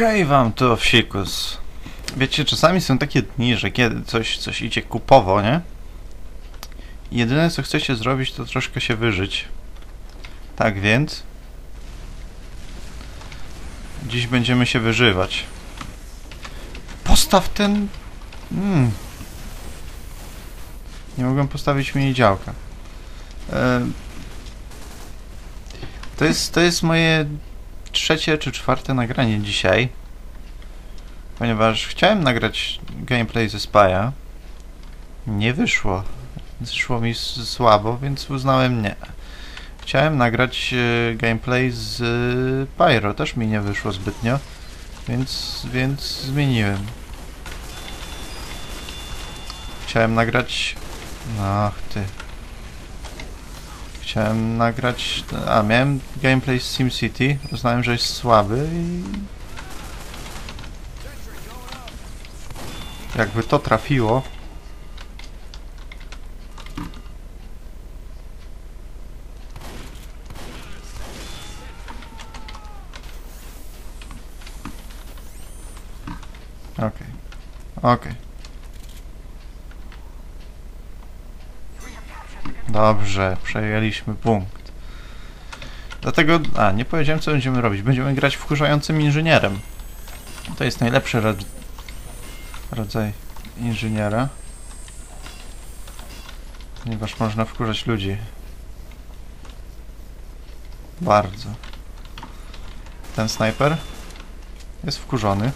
Hej wam to wsikus. Wiecie, czasami są takie dni, że kiedy coś, coś idzie kupowo, nie? Jedyne co chcecie zrobić to troszkę się wyżyć. Tak więc... Dziś będziemy się wyżywać. Postaw ten... Mm. Nie mogłem postawić mini działka. E... To jest, to jest moje trzecie czy czwarte nagranie dzisiaj. Ponieważ chciałem nagrać gameplay ze Spy'a. Nie wyszło. Wyszło mi słabo, więc uznałem nie. Chciałem nagrać e, gameplay z Pyro. Też mi nie wyszło zbytnio. Więc, więc zmieniłem. Chciałem nagrać... Ach ty. Chciałem nagrać... A, miałem gameplay z SimCity. Uznałem, że jest słaby i... Jakby to trafiło... Okej. Okej. Dobrze, przejęliśmy punkt. Dlatego, a nie powiedziałem co będziemy robić. Będziemy grać wkurzającym inżynierem. To jest najlepszy rod... rodzaj inżyniera. Ponieważ można wkurzać ludzi. Bardzo. Ten snajper jest wkurzony.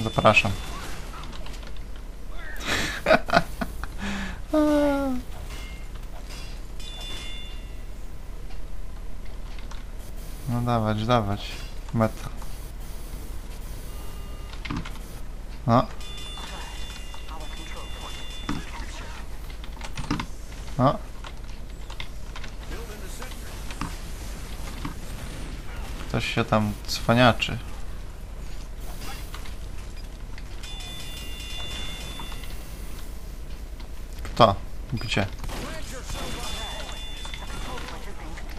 Zapraszam. Dawać, dawać. Meta. No. No. Ktoś się tam cwaniaczy. Kto? Gdzie?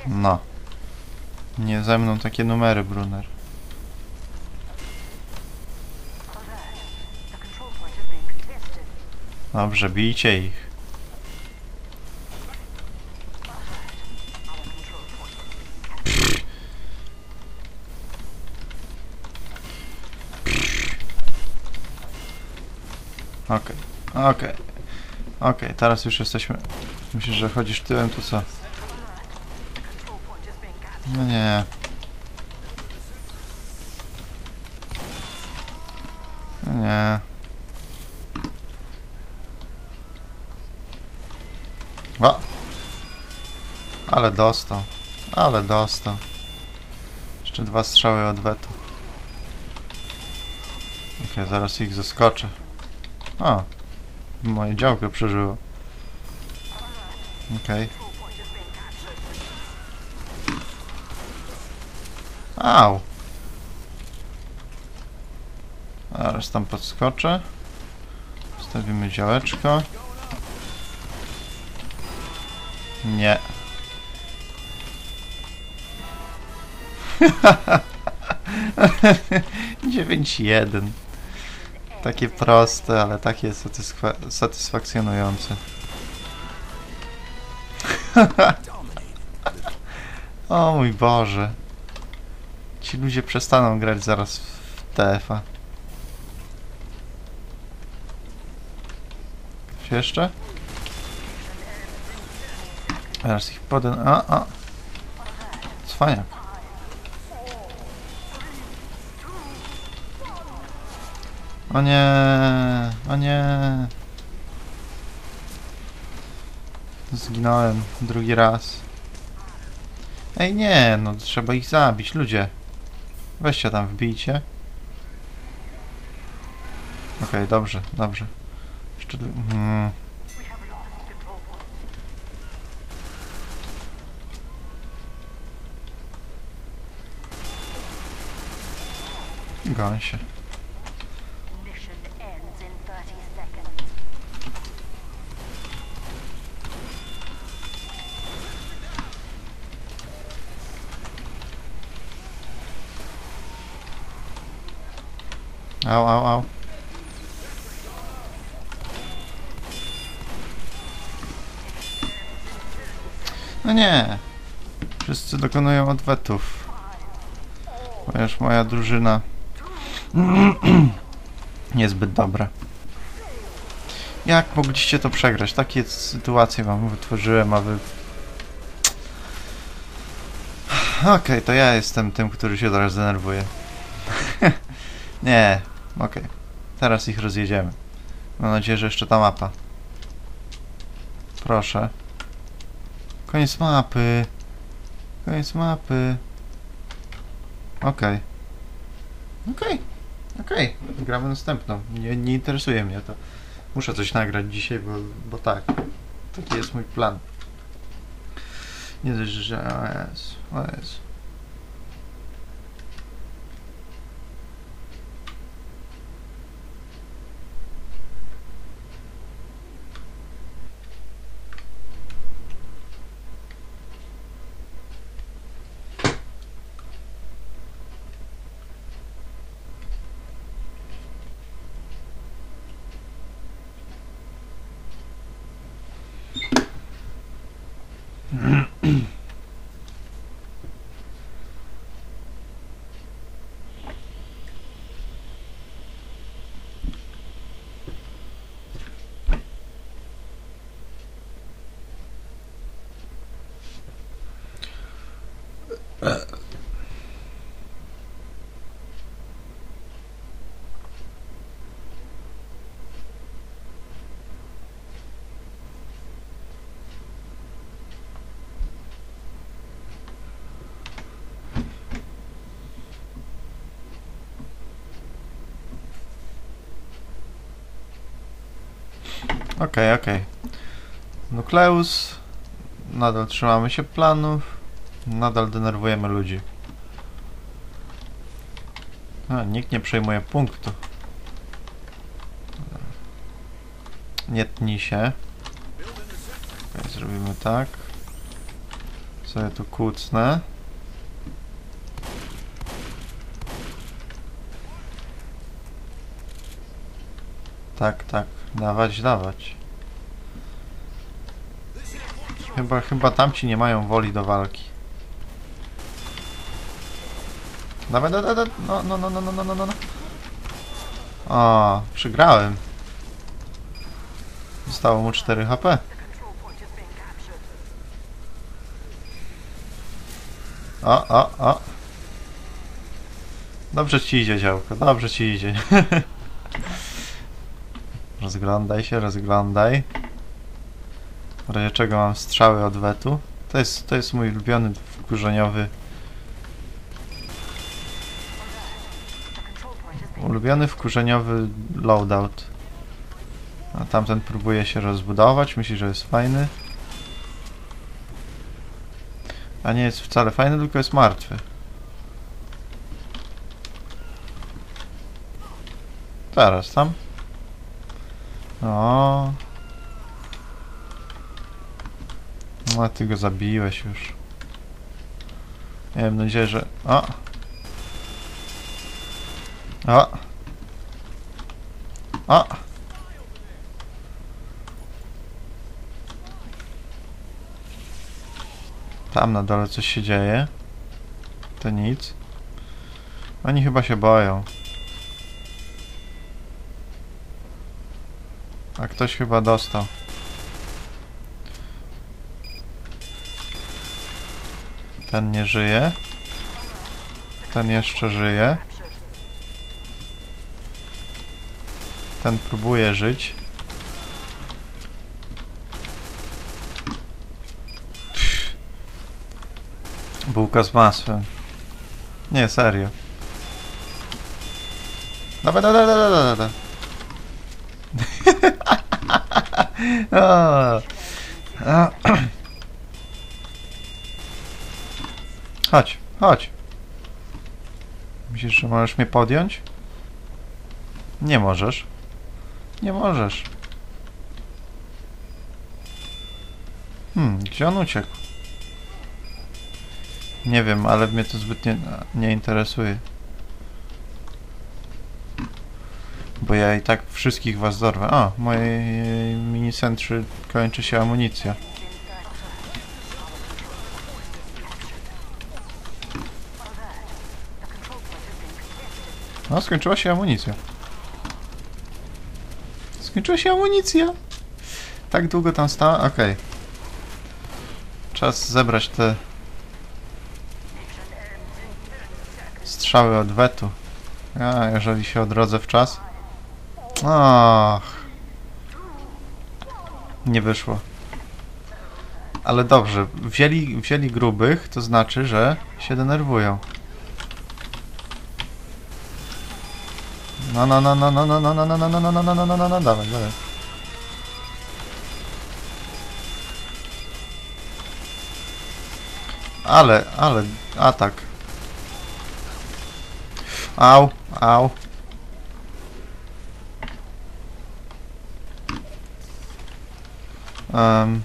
No. Nie ze mną takie numery, Brunner. Dobrze, bijcie ich. Okej, okej. Okej, teraz już jesteśmy... Myślisz, że chodzisz tyłem, to co? No nie. No nie. O! Ale dostał. Ale dostał. Jeszcze dwa strzały od wetu. Okej, zaraz ich zaskoczę. O! Moje działko przeżyło. Okej. Au! Zaraz tam podskoczę. Stawimy działeczko. Nie. Dziewięć jeden. Takie proste, ale takie satysfa- satysfakcjonujące. o mój Boże. Ci ludzie przestaną grać zaraz w TF-a. Coś jeszcze? Zaraz ich podę... A, a. Cwaniak. O nie, o nie. Zginąłem drugi raz. Ej nie, no trzeba ich zabić, ludzie. Weźcie tam, wbijcie. Okej, dobrze, dobrze. Jeszcze... d- Mm. Au, au, au. No nie. Wszyscy dokonują odwetów. Ponieważ moja drużyna niezbyt dobra. Jak mogliście to przegrać? Takie sytuacje wam wytworzyłem, a wy... Okej, to ja jestem tym, który się teraz denerwuje. Nie, okej. Teraz ich rozjedziemy. Mam nadzieję, że jeszcze ta mapa. Proszę. Koniec mapy. Koniec mapy. Okej. Okej. Okej. Gramy następną. Nie, nie interesuje mnie to. Muszę coś nagrać dzisiaj, bo, bo tak. Taki jest mój plan. Nie dość, że... O Jezu, o Jezu. Okej, okej. Nukleus. Nadal trzymamy się planów. Nadal denerwujemy ludzi. A, nikt nie przejmuje punktu. Nie tnij się. Okej, zrobimy tak. Sobie tu kłócnę. Tak, tak. Dawać, dawać. Chyba, chyba tamci nie mają woli do walki. Dawaj, dawaj, dawaj. No, no, no, no, no, no, no, no. O, przegrałem. Zostało mu 4 HP. O, o, o. Dobrze ci idzie, działko. Dobrze ci idzie. Rozglądaj się, rozglądaj. W razie czego mam strzały odwetu. To jest, to jest mój ulubiony wkurzeniowy... Ulubiony wkurzeniowy loadout. A tamten próbuje się rozbudować, myśli, że jest fajny. A nie jest wcale fajny, tylko jest martwy. Zaraz, tam. O. No, ty go zabiłeś już. Miałem nadzieję, że... O! O! O! Tam na dole coś się dzieje. To nic. Oni chyba się boją. A ktoś chyba dostał. Ten nie żyje. Ten jeszcze żyje. Ten próbuje żyć. Bułka z masłem. Nie, serio. Dawaj, dawaj, dawaj, dawaj, dawaj. Chodź, chodź. Myślisz, że możesz mnie podjąć? Nie możesz. Nie możesz. Hmm, gdzie on uciekł? Nie wiem, ale mnie to zbytnio nie interesuje. bo ja i tak wszystkich was dorwę. O, mojej minicentry kończy się amunicja. No, skończyła się amunicja. Skończyła się amunicja. Tak długo tam stała? Okej. Czas zebrać te strzały odwetu. A, jeżeli się odrodzę w czas. Ach. Nie wyszło. Ale dobrze, wzięli, wzięli grubych, to znaczy, że się denerwują. No, no, no, no, no, no, no, no, no, no, no, no, no, no, no, no, no, dawaj, dawaj. Ale, ale, atak. Au, au. Um,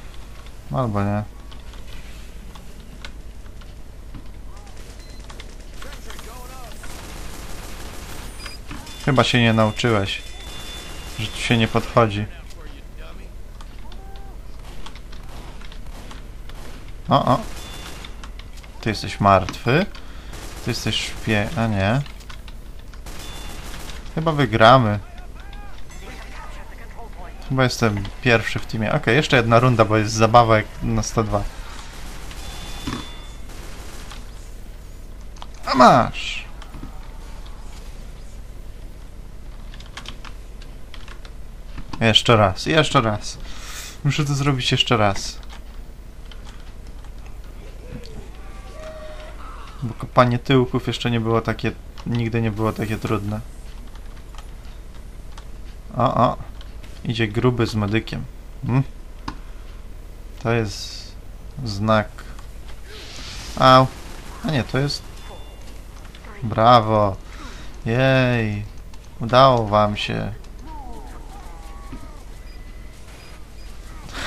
albo nie. Chyba się nie nauczyłeś, że tu się nie podchodzi. O, o. Ty jesteś martwy. Ty jesteś szpie... A nie. Chyba wygramy. Chyba jestem pierwszy w teamie. Okej, jeszcze jedna runda, bo jest zabawa jak na 102. A masz! Jeszcze raz, jeszcze raz. Muszę to zrobić jeszcze raz. Bo kopanie tyłków jeszcze nie było takie... Nigdy nie było takie trudne. O, o. Idzie gruby z medykiem. Hmm? To jest znak. Au. A nie, to jest... Brawo. Jej. Udało wam się.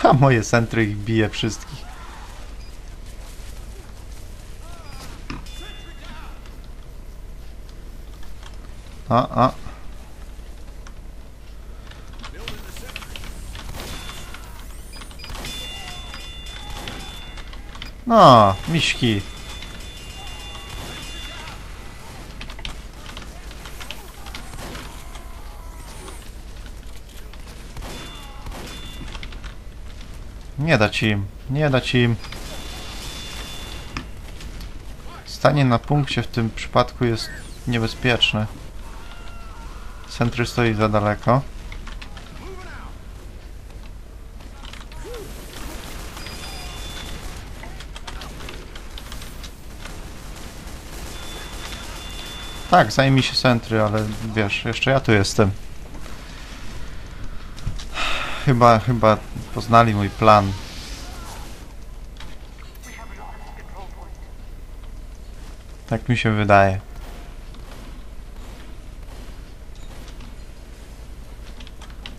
A moje centry ich bije wszystkich. O, o. No, miśki. Nie dać im, nie dać im. Stanie na punkcie w tym przypadku jest niebezpieczne. Centry stoi za daleko. Tak, zajmij się centry, ale wiesz, jeszcze ja tu jestem. Chyba, chyba poznali mój plan. Tak mi się wydaje.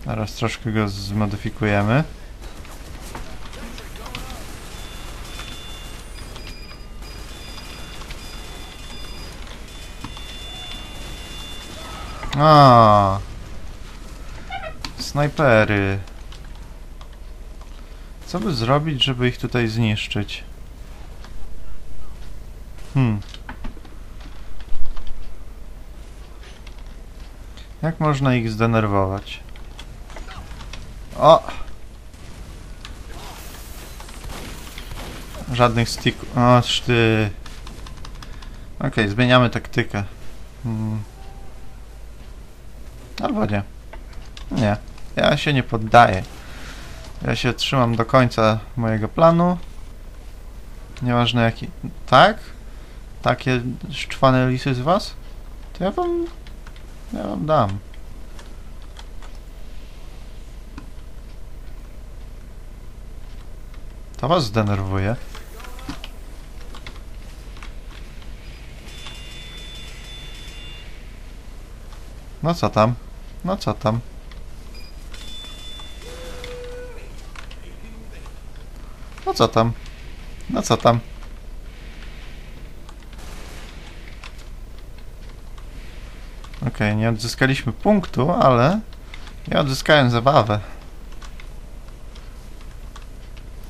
Teraz troszkę go zmodyfikujemy. A. Snajpery. Co by zrobić, żeby ich tutaj zniszczyć? Hmm. Jak można ich zdenerwować? O! Żadnych sticków. O, ty. Okej, zmieniamy taktykę. Hmm. Albo nie. Nie. Ja się nie poddaję. Ja się trzymam do końca mojego planu. Nieważne jaki... Tak? Takie szczwane lisy z was? To ja wam... Ja wam dam. To was zdenerwuje. No co tam? No co tam? No co tam? No co tam? Okej, nie odzyskaliśmy punktu, ale ja odzyskałem zabawę.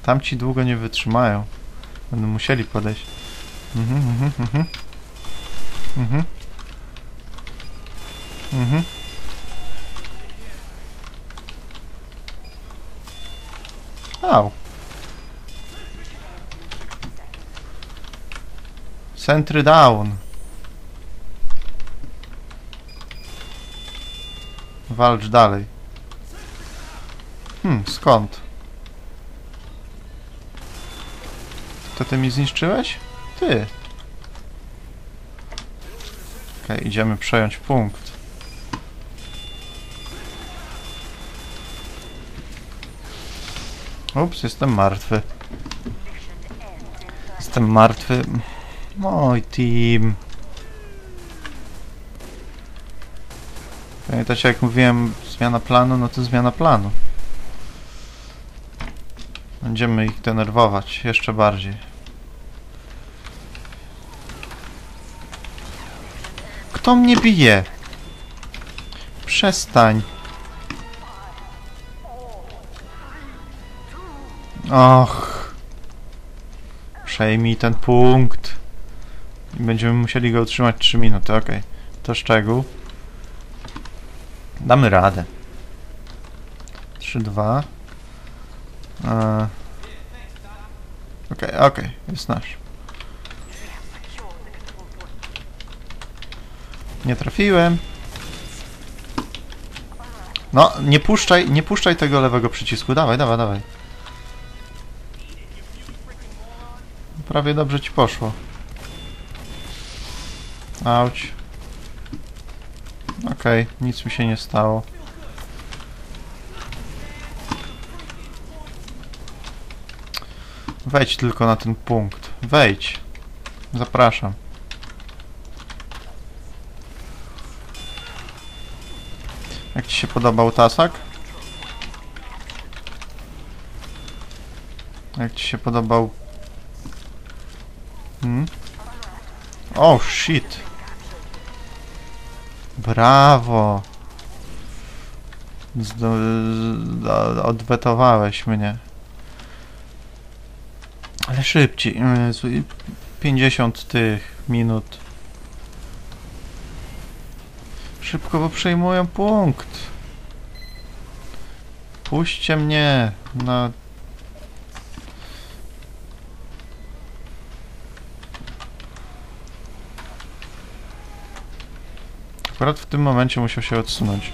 Tamci długo nie wytrzymają. Będą musieli podejść. Mhm, mhm, mhm. Mhm. Mhm. Au. Sentry down. Walcz dalej. Hmm, skąd? To ty mi zniszczyłeś? Ty. Okej, idziemy przejąć punkt. Ups, jestem martwy. Jestem martwy. Mój team. Pamiętacie jak mówiłem zmiana planu, no to zmiana planu. Będziemy ich denerwować jeszcze bardziej. Kto mnie bije? Przestań. Och. Przejmij ten punkt. Będziemy musieli go utrzymać 3 minuty, okej. To szczegół. Damy radę. 3-2. Eee. Okej, okej, jest nasz. Nie trafiłem. No, nie puszczaj, nie puszczaj tego lewego przycisku. Dawaj, dawaj, dawaj. Prawie dobrze ci poszło. Auć. Okej, nic mi się nie stało. Wejdź tylko na ten punkt. Wejdź. Zapraszam. Jak ci się podobał tasak? Jak ci się podobał... Hmm? Oh shit! Brawo! Zdo odwetowałeś mnie. Ale szybciej. Jezu, i 50 tych minut. Szybko, bo przejmują punkt. Puśćcie mnie na... Akurat w tym momencie musiał się odsunąć.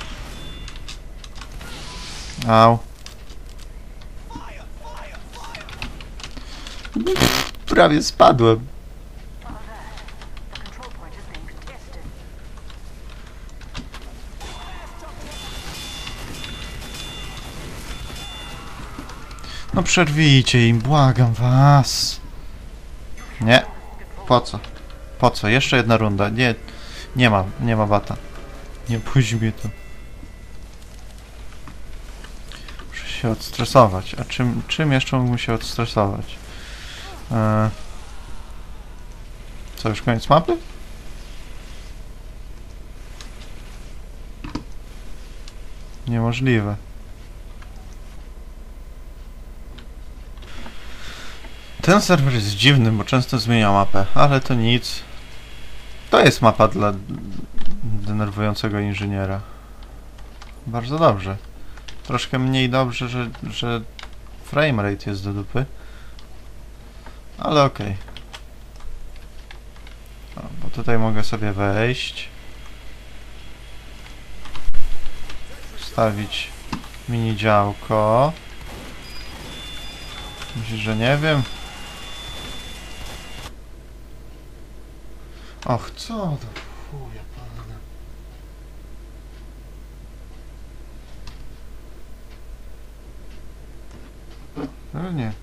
Au. Prawie spadłem. No przerwijcie im, błagam was. Nie. Po co? Po co? Jeszcze jedna runda. Nie, nie ma, nie ma bata. Nie puść mnie tu. Muszę się odstresować. A czym, czym jeszcze mógłbym się odstresować? Eee. Co, już koniec mapy? Niemożliwe. Ten serwer jest dziwny, bo często zmienia mapę, ale to nic. To jest mapa dla denerwującego inżyniera. Bardzo dobrze. Troszkę mniej dobrze, że, że framerate jest do dupy. Ale okej. O, Bo tutaj mogę sobie wejść. Wstawić mini działko. Myślisz, że nie wiem? Och, co do chuja pana. No nie.